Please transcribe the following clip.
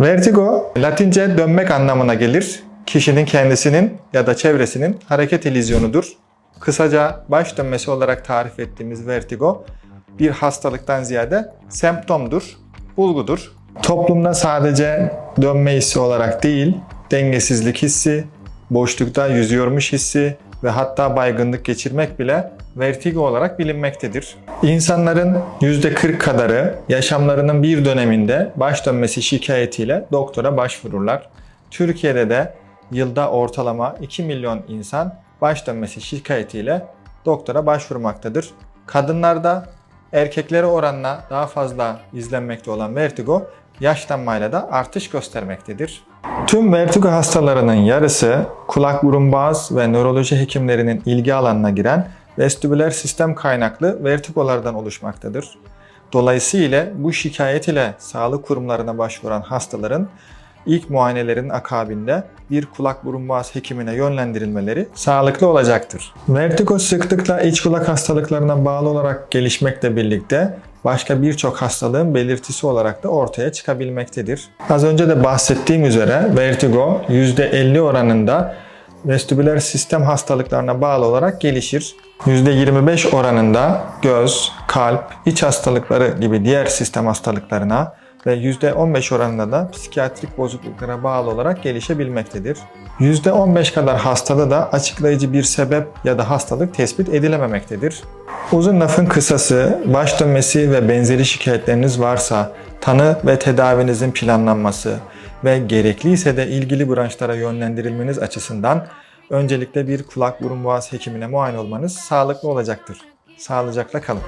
Vertigo, Latince dönmek anlamına gelir. Kişinin kendisinin ya da çevresinin hareket illüzyonudur. Kısaca baş dönmesi olarak tarif ettiğimiz vertigo bir hastalıktan ziyade semptomdur, bulgudur. Toplumda sadece dönme hissi olarak değil, dengesizlik hissi, boşlukta yüzüyormuş hissi ve hatta baygınlık geçirmek bile vertigo olarak bilinmektedir. İnsanların %40 kadarı yaşamlarının bir döneminde baş dönmesi şikayetiyle doktora başvururlar. Türkiye'de de yılda ortalama 2 milyon insan baş dönmesi şikayetiyle doktora başvurmaktadır. Kadınlarda erkeklere oranla daha fazla izlenmekte olan vertigo yaşlanmayla da artış göstermektedir. Tüm vertigo hastalarının yarısı kulak burun boğaz ve nöroloji hekimlerinin ilgi alanına giren vestibüler sistem kaynaklı vertigolardan oluşmaktadır. Dolayısıyla bu şikayet ile sağlık kurumlarına başvuran hastaların ilk muayenelerin akabinde bir kulak burun boğaz hekimine yönlendirilmeleri sağlıklı olacaktır. Vertigo sıklıkla iç kulak hastalıklarına bağlı olarak gelişmekle birlikte başka birçok hastalığın belirtisi olarak da ortaya çıkabilmektedir. Az önce de bahsettiğim üzere vertigo %50 oranında vestibüler sistem hastalıklarına bağlı olarak gelişir. %25 oranında göz, kalp, iç hastalıkları gibi diğer sistem hastalıklarına ve %15 oranında da psikiyatrik bozukluklara bağlı olarak gelişebilmektedir. %15 kadar hastada da açıklayıcı bir sebep ya da hastalık tespit edilememektedir. Uzun lafın kısası, baş dönmesi ve benzeri şikayetleriniz varsa tanı ve tedavinizin planlanması ve gerekliyse de ilgili branşlara yönlendirilmeniz açısından öncelikle bir kulak burun boğaz hekimine muayene olmanız sağlıklı olacaktır. Sağlıcakla kalın.